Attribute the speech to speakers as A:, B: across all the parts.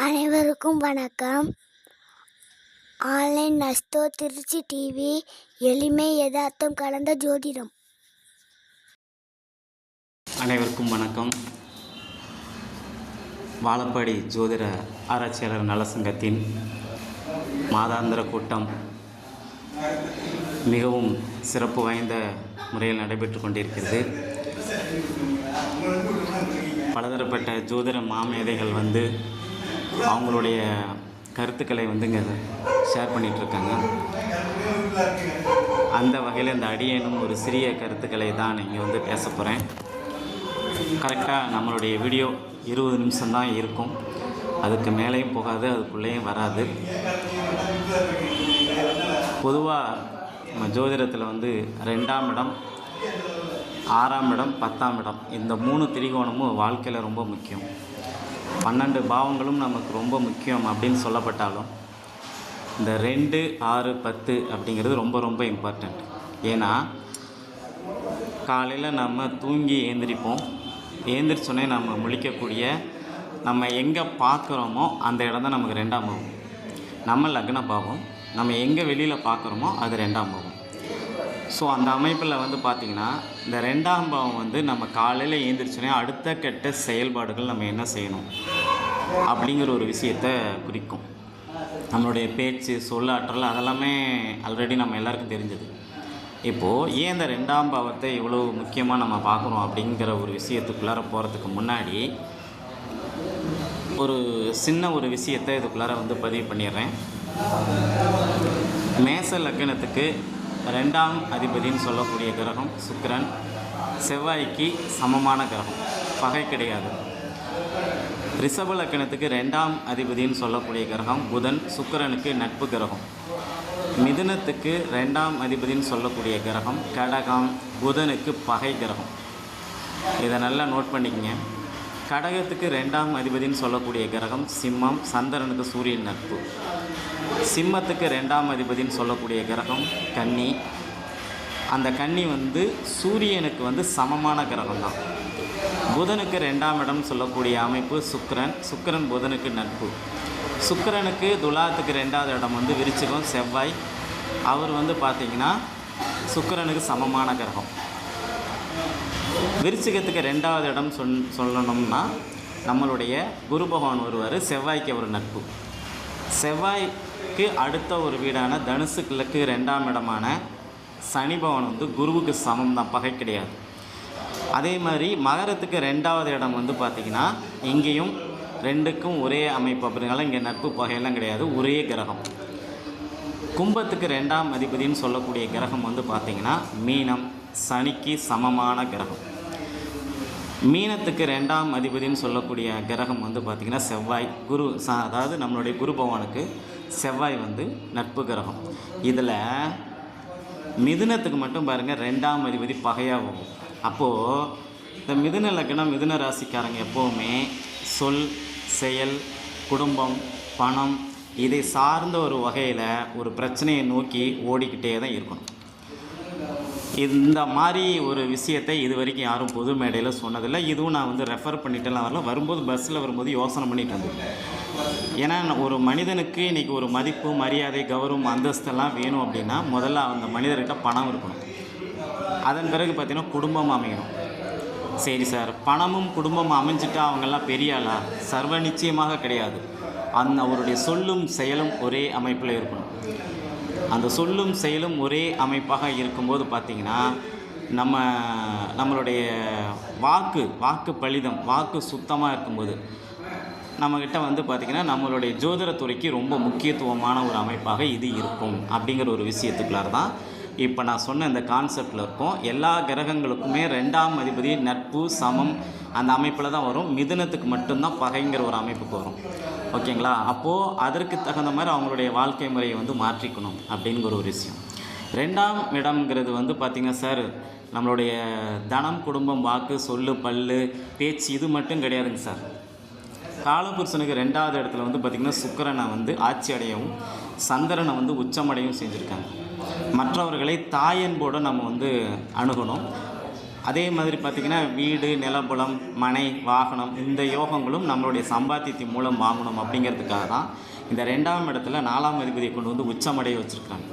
A: அனைவருக்கும் வணக்கம். Online நஸ்தோ Trichy TV எளிமை யதார்த்தம் கலந்த ஜோதிடம்.
B: அனைவருக்கும் வணக்கம். வாழப்பாடி ஜோதிட ஆராய்ச்சியாளர் நலசங்கத்தின் மாதாந்திர கூட்டம் மிகவும் சிறப்பு வாய்ந்த முறையில் நடைபெற்று கொண்டிருக்கிறது. பலதரப்பட்ட ஜோதிட மாமேதைகள் வந்து அவங்களுடைய கருத்துக்களை வந்து இங்கே ஷேர் பண்ணிகிட்ருக்காங்க அந்த வகையில் இந்த அடியேனும் ஒரு சிறிய கருத்துக்களை தான் இங்கே வந்து பேச போகிறேன் கரெக்டாக நம்மளுடைய வீடியோ இருபது நிமிஷம்தான் இருக்கும். அதுக்கு மேலேயும் போகாது அதுக்குள்ளேயும் வராது. பொதுவாக நம்ம ஜோதிடத்தில் வந்து ரெண்டாம் இடம் ஆறாம் இடம் பத்தாம் இடம் இந்த மூணு திரிகோணமும் வாழ்க்கையில் ரொம்ப முக்கியம். பன்னெண்டு பாவங்களும் நமக்கு ரொம்ப முக்கியம் அப்படின்னு சொல்லப்பட்டாலும் இந்த ரெண்டு ஆறு பத்து அப்படிங்கிறது ரொம்ப ரொம்ப இம்பார்ட்டண்ட் ஏன்னா காலையில் நம்ம தூங்கி ஏந்திரிப்போம். ஏந்திரிச்சோன்னே நம்ம முழிக்கக்கூடிய நம்ம எங்கே பார்க்குறோமோ அந்த இடம் தான் நமக்கு ரெண்டாம் பாவம். நம்ம லக்ன பாவம். நம்ம எங்கே வெளியில் பார்க்குறோமோ அது ரெண்டாம் பாவம். ஸோ அந்த அமைப்பில் வந்து பார்த்திங்கன்னா இந்த ரெண்டாம் பாவம் வந்து நம்ம காலையில் ஏந்திரிச்சோன்னே அடுத்த கெட்ட செயல்பாடுகள் நம்ம என்ன செய்யணும் அப்படிங்கிற ஒரு விஷயத்தை குறிக்கும். நம்மளுடைய பேச்சு சொல்லாற்றல் அதெல்லாமே ஆல்ரெடி நம்ம எல்லாருக்கும் தெரிஞ்சது. இப்போது ஏன் இந்த ரெண்டாம் பாவத்தை இவ்வளோ முக்கியமாக நம்ம பார்க்குறோம் அப்படிங்கிற ஒரு விஷயத்துக்குள்ளார போகிறதுக்கு முன்னாடி ஒரு சின்ன ஒரு விஷயத்தை இதுக்குள்ளார வந்து பதிவு பண்ணிடுறேன். மேச லக்கணத்துக்கு ரெண்டாம் அதிபதின்னு சொல்லக்கூடிய கிரகம் சுக்கிரன் செவ்வாய்க்கு சமமான கிரகம். பகை கிடையாது. ரிஷப லக்கணத்துக்கு ரெண்டாம் அதிபதின்னு சொல்லக்கூடிய கிரகம் புதன் சுக்கிரனுக்கு நட்பு கிரகம். மிதுனத்துக்கு ரெண்டாம் அதிபதின்னு சொல்லக்கூடிய கிரகம் கடகம் புதனுக்கு பகை கிரகம். இதை நல்லா நோட் பண்ணிக்கங்க. கடகத்துக்கு ரெண்டாம் அதிபதின்னு சொல்லக்கூடிய கிரகம் சிம்மம் சந்திரனுக்கு சூரியன் நட்பு. சிம்மத்துக்கு ரெண்டாம் அதிபதின்னு சொல்லக்கூடிய கிரகம் கன்னி. அந்த கன்னி வந்து சூரியனுக்கு வந்து சமமான கிரகம் தான் புதனுக்கு ரெண்டாம் இடம் சொல்லக்கூடிய அமைப்பு சுக்கரன். சுக்கிரன் புதனுக்கு நட்பு. சுக்கரனுக்கு துலாத்துக்கு ரெண்டாவது இடம் வந்து விரிச்சிகம் செவ்வாய். அவர் வந்து பார்த்திங்கன்னா சுக்கரனுக்கு சமமான கிரகம். விருச்சிகத்துக்கு ரெண்டாவது இடம் சொன் சொல்லணும்னா நம்மளுடைய குரு பகவான் வருவார் செவ்வாய்க்கு ஒரு நட்பு. செவ்வாய்க்கு அடுத்த ஒரு வீடான தனுசு கிழக்கு ரெண்டாம் இடமான சனி பகவான் வந்து குருவுக்கு சமம் தான் பகை கிடையாது. அதே மாதிரி மகரத்துக்கு ரெண்டாவது இடம் வந்து பார்த்திங்கன்னா இங்கேயும் ரெண்டுக்கும் ஒரே அமைப்பு. அப்படிங்கிறனால இங்கே நட்பு பகையெல்லாம் கிடையாது ஒரே கிரகம். கும்பத்துக்கு ரெண்டாம் அதிபதின்னு சொல்லக்கூடிய கிரகம் வந்து பார்த்திங்கன்னா மீனம். சனிக்கு சமமான கிரகம். மீனத்துக்கு ரெண்டாம் அதிபதின்னு சொல்லக்கூடிய கிரகம் வந்து பார்த்திங்கன்னா செவ்வாய். குரு சா அதாவது நம்மளுடைய குரு பகவானுக்கு செவ்வாய் வந்து நட்பு கிரகம். இதில் மிதுனத்துக்கு மட்டும் பாருங்கள் ரெண்டாம் அதிபதி பகையாக போகும். அப்போது இந்த மிதுன லக்னம் மிதுன ராசிக்காரங்க எப்போவுமே சொல் செயல் குடும்பம் பணம் இதை சார்ந்த ஒரு வகையில் ஒரு பிரச்சனையை நோக்கி ஓடிக்கிட்டே தான் இருக்கணும். இந்த மாதிரி ஒரு விஷயத்தை இது வரைக்கும் யாரும் பொது மேடையில் சொன்னதில்லை. இதுவும் நான் வந்து ரெஃபர் பண்ணிட்டுலாம் வரல. வரும்போது பஸ்ஸில் வரும்போது யோசனை பண்ணிட்டு வந்தேன். ஏன்னா ஒரு மனிதனுக்கு இன்றைக்கி ஒரு மதிப்பு மரியாதை கௌரவம் அந்தஸ்தெல்லாம் வேணும் அப்படின்னா முதல்ல அந்த மனிதர்கிட்ட பணம் இருக்கணும். அதன் பிறகு பார்த்திங்கன்னா குடும்பம் அமையணும். சரி சார் பணமும் குடும்பமும் அமைஞ்சிட்டா அவங்கெல்லாம் பெரிய ஆளா? சர்வ நிச்சயமாக கிடையாது. அந்த அவருடைய சொல்லும் செயலும் ஒரே அமைப்பில் இருக்கணும். அந்த சொல்லும் செயலும் ஒரே அமைப்பாக இருக்கும்போது பார்த்திங்கன்னா நம்ம நம்மளுடைய வாக்கு வாக்கு பலிதம் வாக்கு சுத்தமாக இருக்கும்போது நம்மக்கிட்ட வந்து பார்த்திங்கன்னா நம்மளுடைய ஜோதிடத்துறைக்கு ரொம்ப முக்கியத்துவமான ஒரு அமைப்பாக இது இருக்கும் அப்படிங்கிற ஒரு விஷயத்துக்குள்ளார தான் இப்போ நான் சொன்ன இந்த கான்செப்டில் இருக்கும். எல்லா கிரகங்களுக்குமே ரெண்டாம் அதிபதி நட்பு சமம் அந்த அமைப்பில் தான் வரும். மிதுனத்துக்கு மட்டும்தான் பகைங்கிற ஒரு அமைப்புக்கு வரும். ஓகேங்களா? அப்போது அதற்கு தகுந்த மாதிரி அவங்களுடைய வாழ்க்கை முறையை வந்து மாற்றிக்கணும் அப்படிங்கிற ஒரு விஷயம். ரெண்டாம் இடம்ங்கிறது வந்து பார்த்திங்கன்னா சார் நம்மளுடைய தனம் குடும்பம் வாக்கு சொல்லு பல்லு பேச்சு இது மட்டும் கிடையாதுங்க சார் காலபுருஷனுக்கு ரெண்டாவது இடத்துல வந்து பார்த்திங்கன்னா சுக்கரனை வந்து ஆட்சி அடையவும் சந்திரனை வந்து உச்சமடையும் செஞ்சுருக்காங்க. மற்றவர்களை தாயன்போடு நம்ம வந்து அணுகணும். அதே மாதிரி பார்த்திங்கன்னா வீடு நிலபுலம் மனை வாகனம் இந்த யோகங்களும் நம்மளுடைய சம்பாத்தியத்தின் மூலம் வாங்கணும் அப்படிங்கிறதுக்காக தான் இந்த ரெண்டாம் இடத்துல நாலாம் அதிபதியை கொண்டு வந்து உச்சமடைய வச்சுருக்காங்க.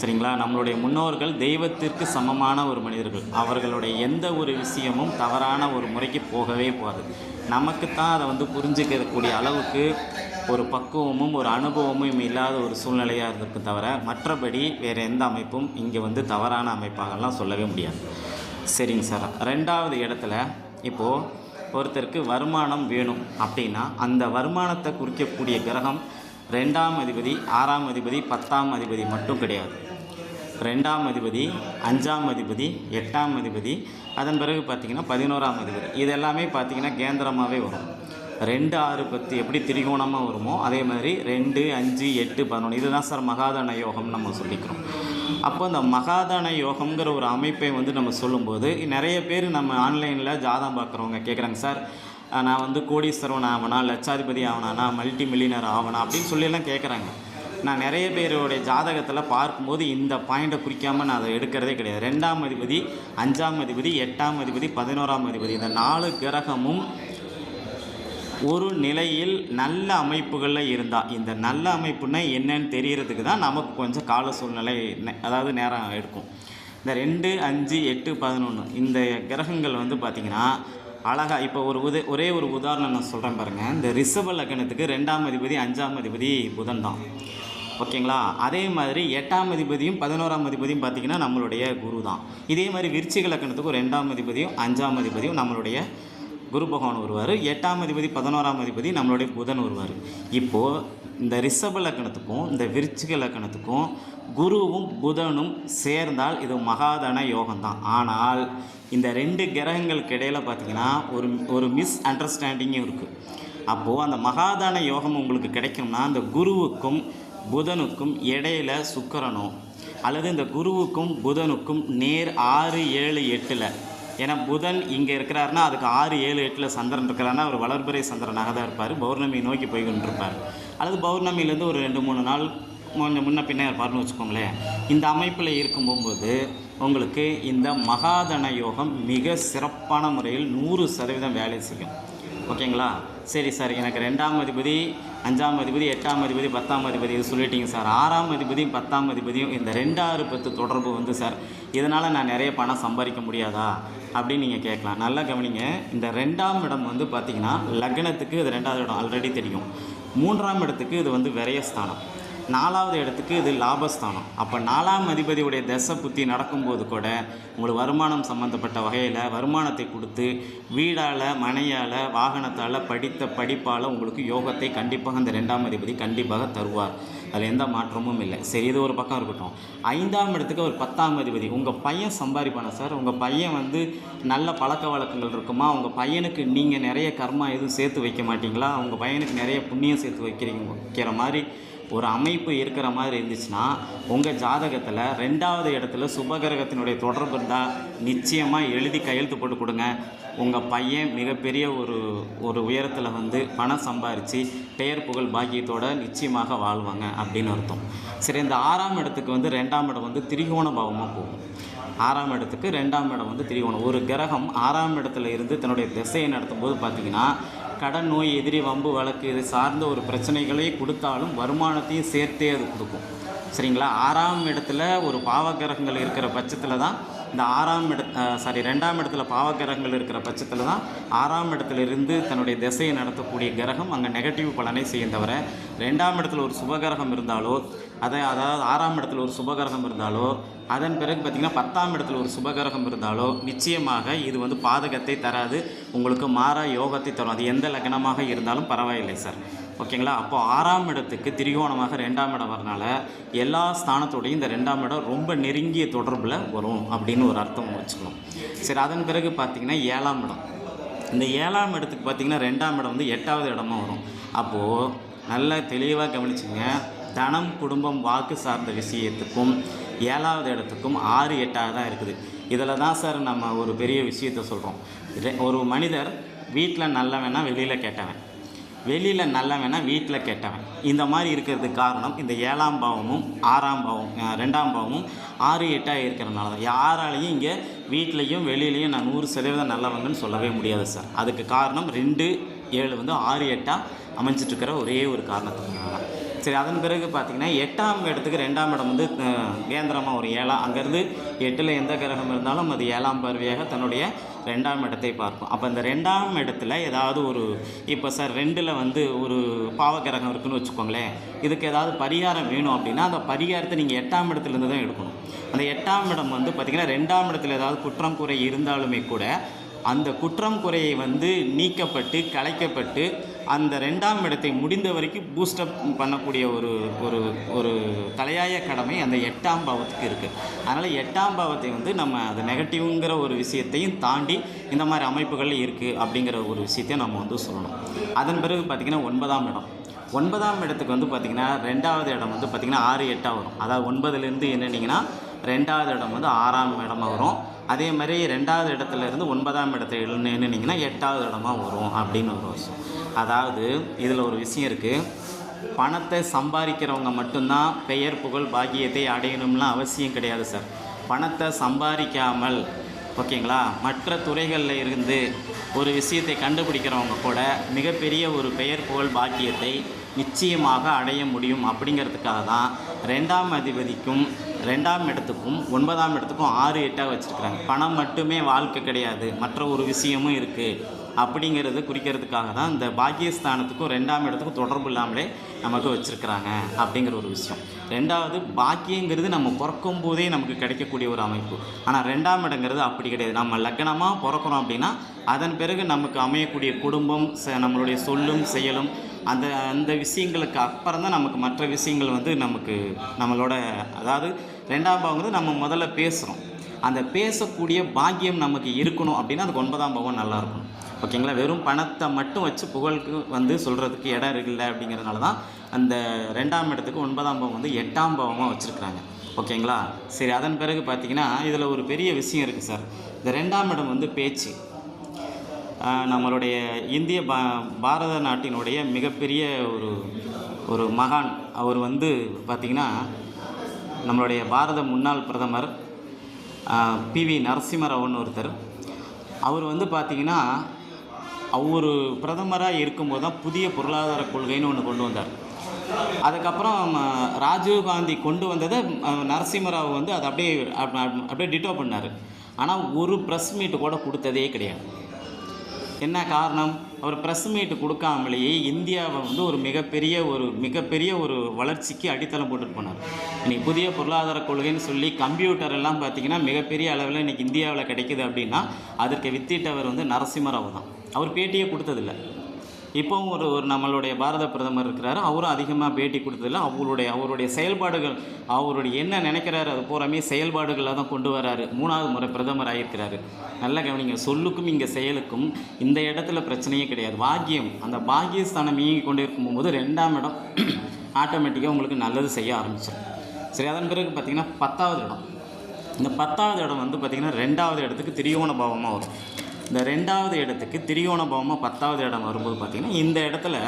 B: சரிங்களா? நம்மளுடைய முன்னோர்கள் தெய்வத்திற்கு சமமான ஒரு மனிதர்கள். அவர்களுடைய எந்த ஒரு விஷயமும் தவறான ஒரு முறைக்கு போகவே போகாது. நமக்கு தான் அதை வந்து புரிஞ்சுக்கக்கூடிய அளவுக்கு ஒரு பக்குவமும் ஒரு அனுபவமும் இல்லாத ஒரு சூழ்நிலையாக இருந்திருக்கு தவிர மற்றபடி வேறு எந்த அமைப்பும் இங்கே வந்து தவறான அமைப்பாகலாம் சொல்லவே முடியாது. சரிங்க சார். ரெண்டாவது இடத்துல இப்போது ஒருத்தருக்கு வருமானம் வேணும் அப்படின்னா அந்த வருமானத்தை குறிக்கக்கூடிய கிரகம் ரெண்டாம் அதிபதி ஆறாம் அதிபதி பத்தாம் அதிபதி மட்டும் கிடையாது. ரெண்டாம் அதிபதி அஞ்சாம் அதிபதி எட்டாம் அதிபதி அதன் பிறகு பார்த்திங்கன்னா பதினோராம் அதிபதி. இது எல்லாமே பார்த்திங்கன்னா கேந்திரமாகவே வரும். ரெண்டு ஆறு பத்து எப்படி திரிகோணமாக வருமோ அதே மாதிரி ரெண்டு அஞ்சு எட்டு பதினொன்று இதுதான் சார் மகாதான யோகம் நம்ம சொல்லிக்கிறோம். அப்போ இந்த மகாதான யோகம்ங்கிற ஒரு அமைப்பை வந்து நம்ம சொல்லும்போது நிறைய பேர் நம்ம ஆன்லைனில் ஜாதம் பார்க்குறவங்க கேட்குறாங்க சார் நான் வந்து கோடீஸ்வரன் ஆவனா லட்சாதிபதி ஆகணா மல்டி மில்லியனர் ஆகணா அப்படின்னு சொல்லியெல்லாம் கேட்குறாங்க நான் நிறைய பேருடைய ஜாதகத்தில் பார்க்கும்போது இந்த பாயிண்ட்டை குறிக்காமல் நான் அதை எடுக்கிறதே கிடையாது. ரெண்டாம் அதிபதி அஞ்சாம் அதிபதி எட்டாம் அதிபதி பதினோராம் அதிபதி இந்த நாலு கிரகமும் ஒரு நிலையில் நல்ல அமைப்புகளில் இருந்தால் இந்த நல்ல அமைப்புன்னா என்னன்னு தெரியறதுக்கு தான் நமக்கு கொஞ்சம் கால சூழ்நிலை நெ- அதாவது நேரம் எடுக்கும். இந்த ரெண்டு அஞ்சு எட்டு பதினொன்று இந்த கிரகங்கள் வந்து பார்த்திங்கன்னா அழகாக இப்போ ஒரு உத ஒரே ஒரு உதாரணம் நான் சொல்கிறேன் பாருங்கள் இந்த ரிஷப லக்னத்துக்கு ரெண்டாம் அதிபதி அஞ்சாம் அதிபதி புதன் தான். ஓகேங்களா? அதே மாதிரி எட்டாம் அதிபதியும் பதினோராம் அதிபதியும் பார்த்திங்கன்னா நம்மளுடைய குரு தான். இதே மாதிரி விருச்சிக லக்கணத்துக்கும் ரெண்டாம் அதிபதியும் அஞ்சாம் அதிபதியும் நம்மளுடைய குரு பகவான் வருவார். எட்டாம் அதிபதி பதினோராம் அதிபதி நம்மளுடைய புதன் வருவார். இப்போது இந்த ரிஷப லக்கணத்துக்கும் இந்த விருச்சிக லக்கணத்துக்கும் குருவும் புதனும் சேர்ந்தால் இது மகாதன யோகம்தான். ஆனால் இந்த ரெண்டு கிரகங்களுக்கு இடையில் பார்த்தீங்கன்னா ஒரு ஒரு மிஸ் அண்டர்ஸ்டாண்டிங்கும் இருக்குது அப்போது அந்த மகாதான யோகம் உங்களுக்கு கிடைக்கும்னா அந்த குருவுக்கும் புதனுக்கும் இடையில சுக்கரனும் அல்லது இந்த குருவுக்கும் புதனுக்கும் நேர் ஆறு ஏழு எட்டில் ஏன்னா புதன் இங்கே இருக்கிறாருன்னா அதுக்கு ஆறு ஏழு எட்டில் சந்திரன் இருக்கிறாருன்னா அவர் வளர்பிறை சந்திரனாக தான் இருப்பார். பௌர்ணமி நோக்கி போய் இருப்பார் அல்லது பௌர்ணமியிலேருந்து ஒரு ரெண்டு மூணு நாள் கொஞ்சம் முன்ன பின்னே இருப்பார்னு வச்சுக்கோங்களேன். இந்த அமைப்பில் இருக்கும் போகும்போது உங்களுக்கு இந்த மகாதன யோகம் மிக சிறப்பான முறையில் நூறு சதவீதம் வேலை செய்யும். ஓகேங்களா? சரி சார் எனக்கு ரெண்டாம் அதிபதி அஞ்சாம் அதிபதி எட்டாம் அதிபதி பத்தாம் அதிபதி இது சொல்லிட்டீங்க சார். ஆறாம் அதிபதியும் பத்தாம் அதிபதியும் இந்த ரெண்டாறு பத்து தொடர்பு வந்து சார் இதனால் நான் நிறைய பணம் சம்பாதிக்க முடியாதா? அப்படின்னு நீங்கள் கேட்கலாம். நல்லா கவனிங்க இந்த ரெண்டாம் இடம் வந்து பார்த்தீங்கன்னா லக்னத்துக்கு இது ரெண்டாவது இடம் ஆல்ரெடி தெரியும். மூன்றாம் இடத்துக்கு இது வந்து விரயஸ்தானம். நாலாவது இடத்துக்கு இது லாபஸ்தானம். அப்போ நாலாம் அதிபதியுடைய தசை புத்தி நடக்கும்போது கூட உங்களுக்கு வருமானம் சம்மந்தப்பட்ட வகையில் வருமானத்தை கொடுத்து வீடால் மனையால் வாகனத்தால் படித்த படிப்பால் உங்களுக்கு யோகத்தை கண்டிப்பாக அந்த ரெண்டாம் அதிபதி கண்டிப்பாக தருவார். அதில் எந்த மாற்றமும் இல்லை. சரி இது ஒரு பக்கம் இருக்கட்டும். ஐந்தாம் இடத்துக்கு ஒரு பத்தாம் அதிபதி. உங்கள் பையன் சம்பாதிப்பானா சார்? உங்கள் பையன் வந்து நல்ல பழக்க வழக்கங்கள் இருக்குமா? உங்கள் பையனுக்கு நீங்கள் நிறைய கர்மா எதுவும் சேர்த்து வைக்க மாட்டீங்களா? உங்கள் பையனுக்கு நிறைய புண்ணியம் சேர்த்து வைக்கிறீங்க வைக்கிற மாதிரி ஒரு அமைப்பு இருக்கிற மாதிரி இருந்துச்சுன்னா உங்கள் ஜாதகத்தில் ரெண்டாவது இடத்துல சுபகிரகத்தினுடைய தொடர்பு இருந்தால் நிச்சயமாக எழுதி கையெழுத்து போட்டு கொடுங்க. உங்கள் பையன் மிகப்பெரிய ஒரு ஒரு உயரத்தில் வந்து பணம் சம்பாரித்து பெயர் புகழ் பாக்கியத்தோடு நிச்சயமாக வாழ்வாங்க அப்படின்னு அர்த்தம். சரி இந்த ஆறாம் இடத்துக்கு வந்து ரெண்டாம் இடம் வந்து திரிகோண பாவமாக போகும். ஆறாம் இடத்துக்கு ரெண்டாம் இடம் வந்து திரிகோணம். ஒரு கிரகம் ஆறாம் இடத்துல இருந்து தன்னுடைய திசையை நடத்தும் போது பார்த்தீங்கன்னா கடன் நோய் எதிரி வம்பு வழக்கு இது சார்ந்த ஒரு பிரச்சனைகளை கொடுத்தாலும் வருமானத்தையும் சேர்த்தே அது கொடுக்கும். சரிங்களா? ஆறாம் இடத்துல ஒரு பாவகிரகங்கள் இருக்கிற பட்சத்தில் தான் இந்த ஆறாம் இட சாரி ரெண்டாம் இடத்துல பாவகிரகங்கள் இருக்கிற பட்சத்தில் தான் ஆறாம் இடத்துல இருந்து தன்னுடைய திசையை நடத்தக்கூடிய கிரகம் அங்கே நெகட்டிவ் பலனை செய்யும் தவிர ரெண்டாம் இடத்துல ஒரு சுபகிரகம் இருந்தாலோ அதை அதாவது ஆறாம் இடத்துல ஒரு சுபகிரகம் இருந்தாலோ அதன் பிறகு பார்த்திங்கன்னா பத்தாம் இடத்துல ஒரு சுபகிரகம் இருந்தாலோ நிச்சயமாக இது வந்து பாதகத்தை தராது. உங்களுக்கு மாறா யோகத்தை தரும். அது எந்த லக்னமாக இருந்தாலும் பரவாயில்லை சார். ஓகேங்களா? அப்போ ஆறாம் இடத்துக்கு திரிகோணமாக ரெண்டாம் இடம் வரனால எல்லா ஸ்தானத்தோடையும் இந்த ரெண்டாம் இடம் ரொம்ப நெருங்கிய தொடர்பில் வரும் அப்படின்னு ஒரு அர்த்தம் வச்சுக்கணும். சரி அதன் பிறகு பார்த்திங்கன்னா ஏழாம் இடம். இந்த ஏழாம் இடத்துக்கு பார்த்திங்கன்னா ரெண்டாம் இடம் வந்து எட்டாவது இடமா வரும். அப்போது நல்லா தெளிவாக கவனிச்சுங்க. தனம் குடும்பம் வாக்கு சார்ந்த விஷயத்துக்கும் ஏழாவது இடத்துக்கும் ஆறு எட்டாக தான் இருக்குது. இதில் தான் சார் நம்ம ஒரு பெரிய விஷயத்த சொல்கிறோம் ஒரு மனிதர் வீட்டில் நல்லவனா வெளியில் கேட்டவன். வெளியில் நல்லவனா வீட்டில் கேட்டவன். இந்த மாதிரி இருக்கிறதுக்கு காரணம் இந்த ஏழாம் பாவமும் ஆறாம் பாவம் ரெண்டாம் பாவமும் ஆறு எட்டாக இருக்கிறனால தான். யாராலையும் இங்கே வீட்லேயும் வெளியிலையும் நான் நூறு சதவீதம் நல்லவங்கன்னு சொல்லவே முடியாது சார் அதுக்கு காரணம் ரெண்டு ஏழு வந்து ஆறு எட்டாக அமைஞ்சிட்ருக்கிற ஒரே ஒரு காரணத்துக்கு தான். சரி அதன் பிறகு பார்த்தீங்கன்னா எட்டாம் இடத்துக்கு ரெண்டாம் இடம் வந்து கேந்திரமாக ஒரு ஏழாம் அங்கேருந்து எட்டில் எந்த கிரகம் இருந்தாலும் அது ஏழாம் பார்வையாக தன்னுடைய ரெண்டாம் இடத்தை பார்க்கும். அப்போ இந்த ரெண்டாம் இடத்துல ஏதாவது ஒரு இப்போ சார் ரெண்டில் வந்து ஒரு பாவக்கிரகம் இருக்குன்னு வச்சுக்கோங்களேன். இதுக்கு ஏதாவது பரிகாரம் வேணும் அப்படின்னா அந்த பரிகாரத்தை நீங்கள் எட்டாம் இடத்துலேருந்து தான் எடுக்கணும். அந்த எட்டாம் இடம் வந்து பார்த்திங்கன்னா ரெண்டாம் இடத்துல ஏதாவது குற்றம் குறை இருந்தாலுமே கூட அந்த குற்றம் குறையை வந்து நீக்கப்பட்டு கலைக்கப்பட்டு அந்த ரெண்டாம் இடத்தை முடிந்த வரைக்கும் பூஸ்டப் பண்ணக்கூடிய ஒரு ஒரு ஒரு தலையாய கடமை அந்த எட்டாம் பாவத்துக்கு இருக்குது அதனால் எட்டாம் பாவத்தை வந்து நம்ம அது நெகட்டிவ்ங்கிற ஒரு விஷயத்தையும் தாண்டி இந்த மாதிரி அமைப்புகள் இருக்குது அப்படிங்கிற ஒரு விஷயத்தையும் நம்ம வந்து சொல்லணும். அதன் பிறகு பார்த்திங்கன்னா ஒன்பதாம் இடம். ஒன்பதாம் இடத்துக்கு வந்து பார்த்திங்கன்னா ரெண்டாவது இடம் வந்து பார்த்திங்கன்னா ஆறு எட்டாக வரும். அதாவது ஒன்பதுலேருந்து என்னென்னிங்கன்னா ரெண்டாவது இடம் வந்து ஆறாம் இடமா வரும். அதே மாதிரி ரெண்டாவது இடத்துல இருந்து ஒன்பதாம் இடத்துல என்னன்னீங்கன்னா எட்டாவது இடமா வரும் அப்படின்னு ஒரு விஷயம் அதாவது இதில் ஒரு விஷயம் இருக்குது பணத்தை சம்பாதிக்கிறவங்க மட்டும்தான் பெயர் புகழ் பாக்கியத்தை அடையணும்லாம் அவசியம் கிடையாது சார் பணத்தை சம்பாதிக்காமல் ஓகேங்களா? மற்ற துறைகளில் இருந்து ஒரு விஷயத்தை கண்டுபிடிக்கிறவங்க கூட மிகப்பெரிய ஒரு பெயர் புகழ் பாக்கியத்தை நிச்சயமாக அடைய முடியும் அப்படிங்கிறதுக்காக தான் ரெண்டாம் அதிபதிக்கும் ரெண்டாம் இடத்துக்கும் ஒன்பதாம் இடத்துக்கும் ஆறு எட்டாக வச்சுருக்குறாங்க. பணம் மட்டுமே வாழ்க்கை கிடையாது. மற்ற ஒரு விஷயமும் இருக்குது அப்படிங்கிறது குறிக்கிறதுக்காக தான் இந்த பாக்கியஸ்தானத்துக்கும் ரெண்டாம் இடத்துக்கும் தொடர்பு இல்லாமலே நமக்கு வச்சுருக்குறாங்க அப்படிங்கிற ஒரு விஷயம். ரெண்டாவது பாக்கியங்கிறது நம்ம பிறக்கும் போதே நமக்கு கிடைக்கக்கூடிய ஒரு அமைப்பு. ஆனால் ரெண்டாம் இடங்கிறது அப்படி கிடையாது. நம்ம லக்னமாக பிறக்கிறோம் அப்படின்னா அதன் பிறகு நமக்கு அமையக்கூடிய குடும்பம் ச- நம்மளுடைய சொல்லும் செயலும் அந்த அந்த விஷயங்களுக்கு அப்புறம் தான் நமக்கு மற்ற விஷயங்கள் வந்து நமக்கு நம்மளோட அதாவது ரெண்டாம் பாவங்கிறது நம்ம முதல்ல பேசுகிறோம் அந்த பேசக்கூடிய பாக்கியம் நமக்கு இருக்கணும் அப்படின்னா அதுக்கு ஒன்பதாம் பவன் நல்லா இருக்கணும். ஓகேங்களா? வெறும் பணத்தை மட்டும் வச்சு புகழுக்கு வந்து சொல்கிறதுக்கு இடம் இல்லை அப்படிங்கிறதுனால தான் அந்த ரெண்டாம் இடத்துக்கு ஒன்பதாம் பாவம் வந்து எட்டாம் பாவமாக வச்சுருக்குறாங்க. ஓகேங்களா? சரி அதன் பிறகு பார்த்தீங்கன்னா இதில் ஒரு பெரிய விஷயம் இருக்குது சார். இந்த ரெண்டாம் இடம் வந்து பேச்சு. நம்மளுடைய இந்திய பா பாரத நாட்டினுடைய மிகப்பெரிய ஒரு ஒரு மகான். அவர் வந்து பார்த்திங்கன்னா நம்மளுடைய பாரத முன்னாள் பிரதமர் பி வி நரசிம்மராவன் ஒருத்தர். அவர் வந்து பார்த்திங்கன்னா அவர் பிரதமராக இருக்கும்போது தான் புதிய பொருளாதார கொள்கைன்னு ஒன்று கொண்டு வந்தார். அதுக்கப்புறம் ராஜீவ்காந்தி ராஜீவ் காந்தி கொண்டு வந்ததை நரசிம்மராவ் வந்து அதை அப்படியே அப்படியே டிட்டோ பண்ணார். ஆனால் ஒரு ப்ரெஸ் மீட்டு கூட கொடுத்ததே கிடையாது. என்ன காரணம்? அவர் ப்ரெஸ் மீட்டு கொடுக்காமலேயே இந்தியாவை வந்து ஒரு மிகப்பெரிய ஒரு மிகப்பெரிய ஒரு வளர்ச்சிக்கு அடித்தளம் போட்டுட்டு போனார். இன்னைக்கு புதிய பொருளாதார கொள்கைன்னு சொல்லி கம்ப்யூட்டர் எல்லாம் பார்த்தீங்கன்னா மிகப்பெரிய அளவில் இன்னைக்கு இந்தியாவில் கிடைக்குது அப்படின்னா அதற்கு வித்திட்டவர் வந்து நரசிம்மராவ் தான். அவர் பேட்டியே கொடுத்ததில்ல. இப்போவும் ஒரு ஒரு நம்மளுடைய பாரத பிரதமர் இருக்கிறாரு. அவரும் அதிகமாக பேட்டி கொடுத்ததில்ல அவருடைய அவருடைய செயல்பாடுகள் அவருடைய என்ன நினைக்கிறாரு அது பூராமே செயல்பாடுகளாக தான் கொண்டு வராரு. மூணாவது முறை பிரதமர் ஆகியிருக்கிறாரு. நல்ல கவனிங்க சொல்லுக்கும் இங்கே செயலுக்கும் இந்த இடத்துல பிரச்சனையே கிடையாது. பாக்கியம் அந்த பாக்கியஸ்தானம் இயங்கி கொண்டு இருக்கும்போது ரெண்டாம் இடம் ஆட்டோமேட்டிக்காக உங்களுக்கு நல்லது செய்ய ஆரம்பிச்சிடும் சரி அதன் பிறகு பார்த்திங்கன்னா பத்தாவது இடம். இந்த பத்தாவது இடம் வந்து பார்த்திங்கன்னா ரெண்டாவது இடத்துக்கு திரியோண பாவமாக வரும். இந்த ரெண்டாவது இடத்துக்கு திரியோண பத்தாவது இடம் வரும்போது பார்த்திங்கன்னா இந்த இடத்துல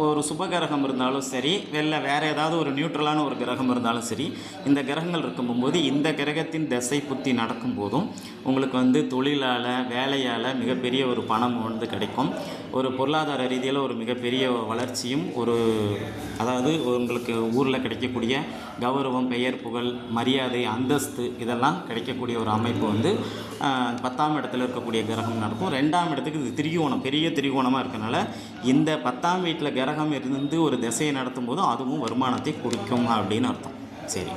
B: ஒரு சுப கிரகம் இருந்தாலும் சரி வெளில வேறு ஏதாவது ஒரு நியூட்ரலான ஒரு கிரகம் இருந்தாலும் சரி இந்த கிரகங்கள் இருக்கும்போது இந்த கிரகத்தின் திசை புத்தி நடக்கும் போதும் உங்களுக்கு வந்து தொழிலால் வேலையால் மிகப்பெரிய ஒரு பணம் வந்து கிடைக்கும். ஒரு பொருளாதார ரீதியில் ஒரு மிகப்பெரிய வளர்ச்சியும் ஒரு அதாவது உங்களுக்கு ஊரில் கிடைக்கக்கூடிய கௌரவம் பெயர் புகழ் மரியாதை அந்தஸ்து இதெல்லாம் கிடைக்கக்கூடிய ஒரு அமைப்பு வந்து பத்தாம் இடத்துல இருக்கக்கூடிய கிரகம் நடக்கும். ரெண்டாம் இடத்துக்கு இது திரிகோணம் பெரிய திரிகோணமாக இருக்கனால இந்த பத்தாம் வீட்டில் கிரகம் இருந்து ஒரு திசையை நடத்தும் போது அதுவும் வருமானத்தை குறிக்கும் அப்படின்னு அர்த்தம். சரி.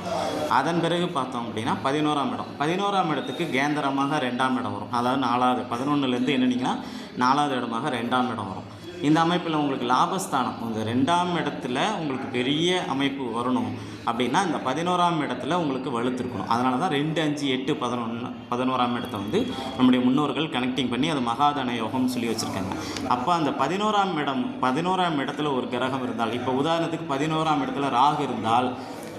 B: அதன் பிறகு பார்த்தோம் அப்படின்னா பதினோராம் இடம். பதினோராம் இடத்துக்கு கேந்திரமாக ரெண்டாம் இடம் வரும். அதாவது நாலாவது பதினொன்றுலேருந்து என்னன்னீங்கன்னா நாலாவது இடமாக ரெண்டாம் இடம் வரும். இந்த அமைப்பில் உங்களுக்கு லாபஸ்தானம் இந்த ரெண்டாம் இடத்துல உங்களுக்கு பெரிய அமைப்பு வரணும் அப்படின்னா இந்த பதினோராம் இடத்துல உங்களுக்கு வலுத்திருக்கணும். அதனால தான் ரெண்டு அஞ்சு எட்டு பதினொன்று பதினோராம் இடத்த வந்து நம்முடைய முன்னோர்கள் கனெக்டிங் பண்ணி அது மகாதன யோகம்னு சொல்லி வச்சுருக்காங்க. அப்போ அந்த பதினோராம் இடம் பதினோராம் இடத்துல ஒரு கிரகம் இருந்தால் இப்போ உதாரணத்துக்கு பதினோராம் இடத்துல ராகு இருந்தால்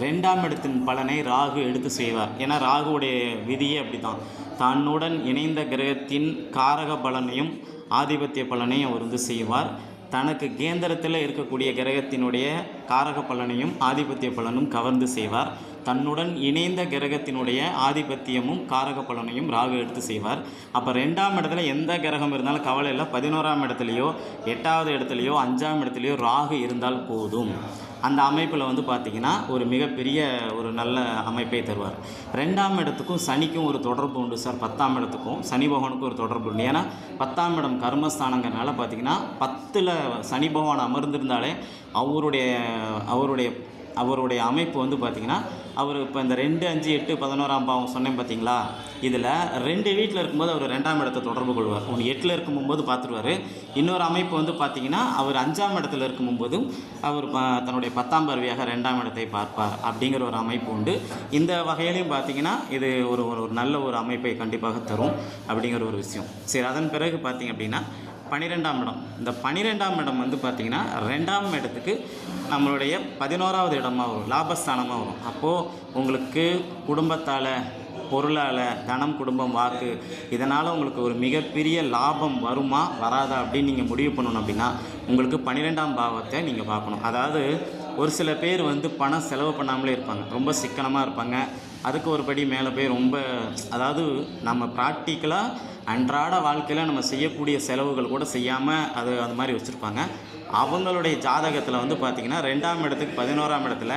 B: ரெண்டாம் இடத்தின் பலனை ராகு எடுத்து செய்வார். ஏன்னா ராகுவுடைய விதியே அப்படி தான் தன்னுடன் இணைந்த கிரகத்தின் காரக பலனையும் ஆதிபத்திய பலனையும் அவர் வந்து செய்வார். தனக்கு கேந்திரத்தில் இருக்கக்கூடிய கிரகத்தினுடைய காரக பலனையும் ஆதிபத்திய பலனும் கவர்ந்து செய்வார். தன்னுடன் இணைந்த கிரகத்தினுடைய ஆதிபத்தியமும் காரக பலனையும் ராகு எடுத்து செய்வார். அப்போ ரெண்டாம் இடத்துல எந்த கிரகம் இருந்தாலும் கவலை இல்லை. பதினோராம் இடத்துலையோ எட்டாவது இடத்துலையோ அஞ்சாம் இடத்துலையோ ராகு இருந்தால் போதும். அந்த அமைப்பில் வந்து பார்த்திங்கன்னா ஒரு மிகப்பெரிய ஒரு நல்ல அமைப்பை தருவார். ரெண்டாம் இடத்துக்கும் சனிக்கும் ஒரு தொடர்பு உண்டு சார். பத்தாம் இடத்துக்கும் சனி பகவானுக்கும் ஒரு தொடர்பு உண்டு. ஏன்னா பத்தாம் இடம் கர்மஸ்தானங்கிறனால பார்த்திங்கன்னா பத்தில் சனி பகவான் அமர்ந்திருந்தாலே அவருடைய அவருடைய அவருடைய அமைப்பு வந்து பார்த்திங்கன்னா அவர் இப்போ இந்த ரெண்டு அஞ்சு எட்டு பதினோராம் பாவம் சொன்னேன் பார்த்தீங்களா இதில் ரெண்டு வீட்டில் இருக்கும்போது அவர் ரெண்டாம் இடத்தை தொடர்பு கொள்வார். ஒன்று எட்டில் இருக்கும்போது பார்த்துருவார் இன்னொரு அமைப்பு வந்து பார்த்திங்கன்னா அவர் அஞ்சாம் இடத்துல இருக்கும்போதும் அவர் ப- தன்னுடைய பத்தாம் பருவியாக ரெண்டாம் இடத்தை பார்ப்பார் அப்படிங்கிற ஒரு அமைப்பு உண்டு. இந்த வகையிலையும் பார்த்திங்கன்னா இது ஒரு ஒரு ஒரு நல்ல ஒரு அமைப்பை கண்டிப்பாக தரும் அப்படிங்கிற ஒரு விஷயம். சரி அதன் பிறகு பார்த்திங்க அப்படின்னா பனிரெண்டாம் இடம். இந்த பனிரெண்டாம் இடம் வந்து பார்த்திங்கன்னா ரெண்டாம் இடத்துக்கு நம்மளுடைய பதினோராவது இடமாக வரும். லாபஸ்தானமாக வரும். அப்போது உங்களுக்கு குடும்பத்தால் பொருளால் தனம் குடும்பம் வாக்கு இதனால் உங்களுக்கு ஒரு மிகப்பெரிய லாபம் வருமா வராதா அப்படின்னு நீங்கள் முடிவு பண்ணணும் அப்படின்னா உங்களுக்கு பன்னிரெண்டாம் பாவத்தை நீங்கள் பார்க்கணும். அதாவது ஒரு சில பேர் வந்து பணம் செலவு பண்ணாமலே இருப்பாங்க. ரொம்ப சிக்கனமாக இருப்பாங்க. அதுக்கு ஒரு படி மேலே போய் ரொம்ப அதாவது நம்ம ப்ராக்டிக்கலாக அன்றாட வாழ்க்கையில் நம்ம செய்யக்கூடிய செலவுகள் கூட செய்யாமல் அது அந்த மாதிரி வச்சுருப்பாங்க. அவங்களுடைய ஜாதகத்தில் வந்து பார்த்திங்கன்னா ரெண்டாம் இடத்துக்கு பதினோராம் இடத்துல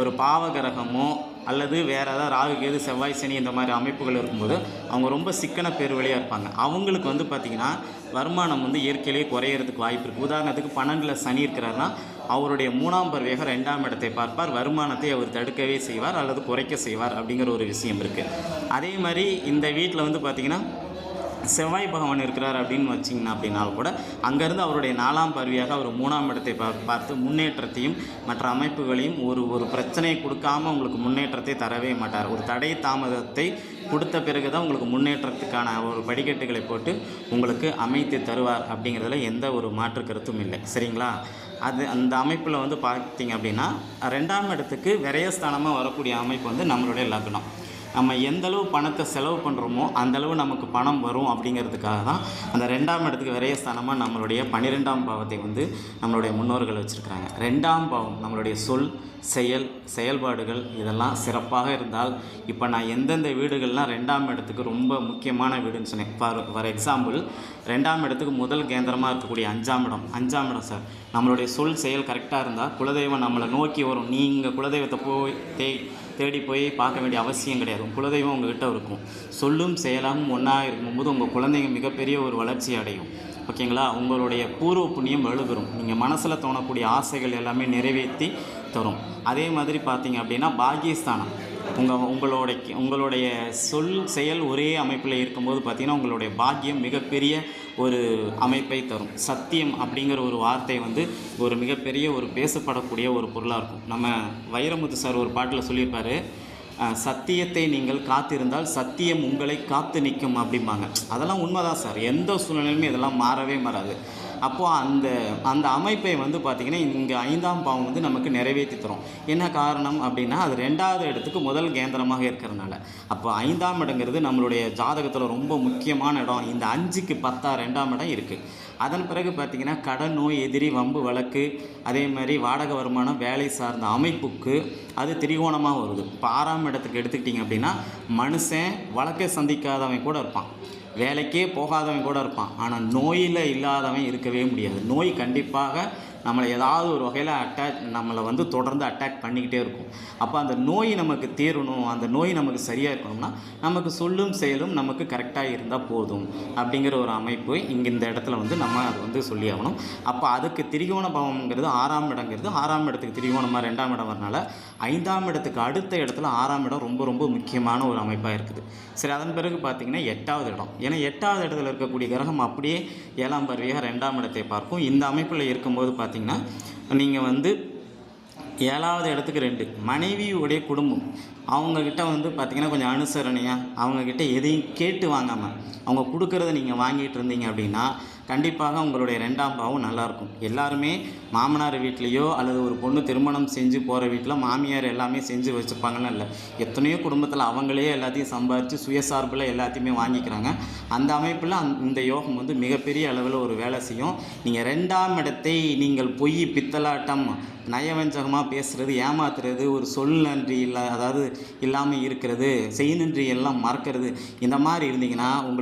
B: ஒரு பாவகிரகமோ அல்லது வேறு ஏதாவது ராகு கேது செவ்வாய் சனி இந்த மாதிரி அமைப்புகள் இருக்கும்போது அவங்க ரொம்ப சிக்கன பேர் வழியாக இருப்பாங்க. அவங்களுக்கு வந்து பார்த்திங்கன்னா வருமானம் வந்து இயற்கையிலேயே குறையிறதுக்கு வாய்ப்பு இருக்குது உதாரணத்துக்கு பன்னெண்டில் சனி இருக்கிறாருன்னா அவருடைய மூணாம் பருவேக ரெண்டாம் இடத்தை பார்ப்பார். வருமானத்தை அவர் தடுக்கவே செய்வார் அல்லது குறைக்க செய்வார் அப்படிங்கிற ஒரு விஷயம் இருக்குது அதே மாதிரி இந்த வீட்டில் வந்து பார்த்திங்கன்னா செவ்வாய் பகவான் இருக்கிறார் அப்படின்னு வச்சிங்கன்னா அப்படின்னாலும் கூட அங்கேருந்து அவருடைய நாலாம் பருவியாக அவர் மூணாம் இடத்தை பா பார்த்து முன்னேற்றத்தையும் மற்ற அமைப்புகளையும் ஒரு ஒரு பிரச்சனையை கொடுக்காம உங்களுக்கு முன்னேற்றத்தை தரவே மாட்டார். ஒரு தடை தாமதத்தை கொடுத்த பிறகு தான் உங்களுக்கு முன்னேற்றத்துக்கான ஒரு படிக்கட்டுகளை போட்டு உங்களுக்கு அமைத்து தருவார் அப்படிங்கிறதுல எந்த ஒரு மாற்று கருத்தும் இல்லை. சரிங்களா? அது அந்த அமைப்பில் வந்து பார்த்தீங்க அப்படின்னா ரெண்டாம் இடத்துக்கு விரயஸ்தானமாக வரக்கூடிய அமைப்பு வந்து நம்மளுடைய லக்னம். நம்ம எந்த அளவு பணத்தை செலவு பண்ணுறோமோ அந்த அளவு நமக்கு பணம் வரும் அப்படிங்கிறதுக்காக தான் அந்த ரெண்டாம் இடத்துக்கு விரயஸ்தானமாக நம்மளுடைய பன்னிரெண்டாம் பாவத்தை வந்து நம்மளுடைய முன்னோர்கள் வச்சுருக்கிறாங்க. ரெண்டாம் பாவம் நம்மளுடைய சொல் செயல் செயல்பாடுகள் இதெல்லாம் சிறப்பாக இருந்தால் இப்போ நான் எந்தெந்த வீடுகள்லாம் ரெண்டாம் இடத்துக்கு ரொம்ப முக்கியமான வீடுன்னு சொன்னேன். ஃபார் ஃபார் எக்ஸாம்பிள் ரெண்டாம் இடத்துக்கு முதல் கேந்திரமாக இருக்கக்கூடிய அஞ்சாம் இடம். அஞ்சாம் இடம் சார் நம்மளுடைய சொல் செயல் கரெக்டாக இருந்தால் குலதெய்வம் நம்மளை நோக்கி வரும். நீங்கள் குலதெய்வத்தை போய் தே தேடி போய் பார்க்க வேண்டிய அவசியம் கிடையாது. உங்கள் குலதெய்வம் உங்ககிட்ட இருக்கும். சொல்லும் செயலாகவும் ஒன்றா இருக்கும்போது உங்கள் குழந்தைங்க மிகப்பெரிய ஒரு வளர்ச்சி அடையும். ஓகேங்களா? உங்களுடைய பூர்வ புண்ணியம் வலுப்பெறும் நீங்கள் மனசில் தோணக்கூடிய ஆசைகள் எல்லாமே நிறைவேற்றி தரும். அதே மாதிரி பார்த்தீங்க அப்படின்னா பாகியஸ்தானம் உங்கள் உங்களுடைய உங்களுடைய சொல் செயல் ஒரே அமைப்பில் இருக்கும்போது பார்த்தீங்கன்னா உங்களுடைய பாக்கியம் மிகப்பெரிய ஒரு அமைப்பை தரும். சத்தியம் அப்படிங்கிற ஒரு வார்த்தை வந்து ஒரு மிகப்பெரிய ஒரு பேசப்படக்கூடிய ஒரு பொருளாக இருக்கும். நம்ம வைரமுத்து சார் ஒரு பாட்டில் சொல்லியிருப்பார் சத்தியத்தை நீங்கள் காத்திருந்தால் சத்தியம் உங்களை காத்து நிற்கும் அப்படிம்பாங்க. அதெல்லாம் உண்மைதான் சார். எந்த சூழ்நிலையுமே இதெல்லாம் மாறவே மாறாது. அப்போது அந்த அந்த அமைப்பை வந்து பார்த்திங்கன்னா இங்கே ஐந்தாம் பாவம் வந்து நமக்கு நிறைவேற்றி தரும். என்ன காரணம் அப்படின்னா அது ரெண்டாவது இடத்துக்கு முதல் கேந்திரமாக இருக்கிறதுனால. அப்போ ஐந்தாம் இடங்கிறது நம்மளுடைய ஜாதகத்தில் ரொம்ப முக்கியமான இடம். இந்த அஞ்சுக்கு பத்தா ரெண்டாம் இடம் இருக்குது அதன் பிறகு பார்த்திங்கன்னா கடன் நோய் எதிரி வம்பு வழக்கு அதே மாதிரி வாடகை வருமானம் வேலை சார்ந்த அமைப்புக்கு அது திரிகோணமாக வருது. இப்போ ஆறாம் இடத்துக்கு எடுத்துக்கிட்டிங்க அப்படின்னா மனுஷன் வழக்கை சந்திக்காதவன் கூட இருப்பான். வேலைக்கே போகாதவன் கூட இருப்பான். ஆனால் நோயில் இல்லாதவன் இருக்கவே முடியாது. நோய் கண்டிப்பாக நம்மளை ஏதாவது ஒரு வகையில் அட்டாக் நம்மளை வந்து தொடர்ந்து அட்டாக் பண்ணிக்கிட்டே இருக்கும். அப்போ அந்த நோய் நமக்கு தீரணும் அந்த நோய் நமக்கு சரியாக இருக்கணும்னா நமக்கு சொல்லும் செயலும் நமக்கு கரெக்டாக இருந்தால் போதும் அப்படிங்கிற ஒரு அமைப்பு இங்கே இந்த இடத்துல வந்து நம்ம அது வந்து சொல்லி ஆகணும். அப்போ அதுக்கு திரிகோண பவம்ங்கிறது ஆறாம் இடங்கிறது. ஆறாம் இடத்துக்கு திரிகோணமாக ரெண்டாம் இடம் வரனால ஐந்தாம் இடத்துக்கு அடுத்த இடத்துல ஆறாம் இடம் ரொம்ப ரொம்ப முக்கியமான ஒரு அமைப்பாக இருக்குது. சரி அதன் பிறகு பார்த்தீங்கன்னா எட்டாவது இடம். ஏன்னா எட்டாவது இடத்துல இருக்கக்கூடிய கிரகம் அப்படியே ஏழாம் பருவியாக ரெண்டாம் இடத்தை பார்க்கும். இந்த அமைப்பில் இருக்கும்போது பார்த்து நீங்கள் வந்து ஏழாவது இடத்துக்கு ரெண்டு மனைவியுடைய குடும்பம். அவங்கக்கிட்ட வந்து பார்த்திங்கன்னா கொஞ்சம் அனுசரணையாக அவங்கக்கிட்ட எதையும் கேட்டு வாங்காமல் அவங்க கொடுக்குறத நீங்கள் வாங்கிட்டு இருந்தீங்க அப்படின்னா கண்டிப்பாக உங்களுடைய ரெண்டாம் பாவம் நல்லாயிருக்கும். எல்லாருமே மாமனார் வீட்லேயோ அல்லது ஒரு பொண்ணு திருமணம் செஞ்சு போகிற வீட்டில் மாமியார் எல்லாமே செஞ்சு வச்சுப்பாங்கன்னு இல்லை. எத்தனையோ குடும்பத்தில் அவங்களே எல்லாத்தையும் சம்பாரித்து சுயசார்பில் எல்லாத்தையுமே வாங்கிக்கிறாங்க. அந்த அமைப்பில் அந் இந்த யோகம் வந்து மிகப்பெரிய அளவில் ஒரு வேலை செய்யும். நீங்கள் ரெண்டாம் இடத்தை நீங்கள் பொய் பித்தலாட்டம் நயவஞ்சகமாக பேசுகிறது ஏமாத்துறது ஒரு சொல் நன்றி இல்லை அதாவது இல்லாமல் இருக்கிறது செய் நன்றி எல்லாம் மறக்கிறது இந்த மாதிரி இருந்தீங்கன்னா உங்களுக்கு